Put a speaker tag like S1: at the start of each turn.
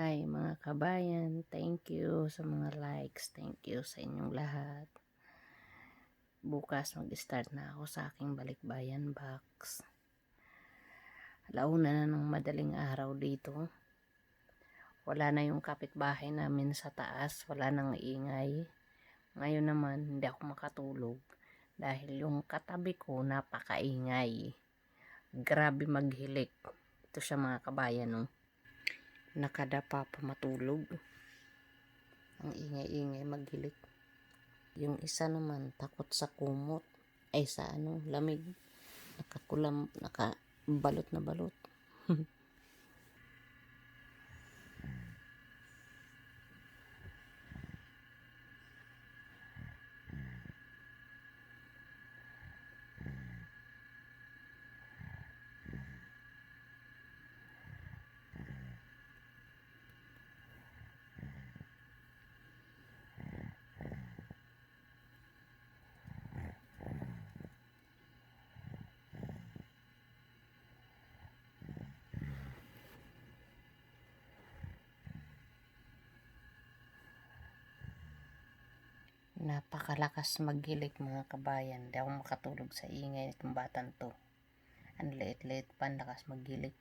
S1: Hi mga kabayan, thank you sa mga likes, thank you sa inyong lahat. Bukas mag-start na ako sa aking balikbayan box. Launa na ng madaling araw dito. Wala na yung kapitbahay namin sa taas, wala nang ingay. Ngayon naman, hindi ako makatulog dahil yung katabi ko napakaingay. Grabe maghilik. Ito siya mga kabayan, no? Nakadapa pa matulog. Ang ingay-ingay maghilik. Yung isa naman takot sa kumot. Ay sa ano, lamig. Nakakulam, nakabalot na balot. Napakalakas maghilik mga kabayan. Di ako makatulog sa ingay nitong batang to. Ang liit-liit pa, lakas maghilik.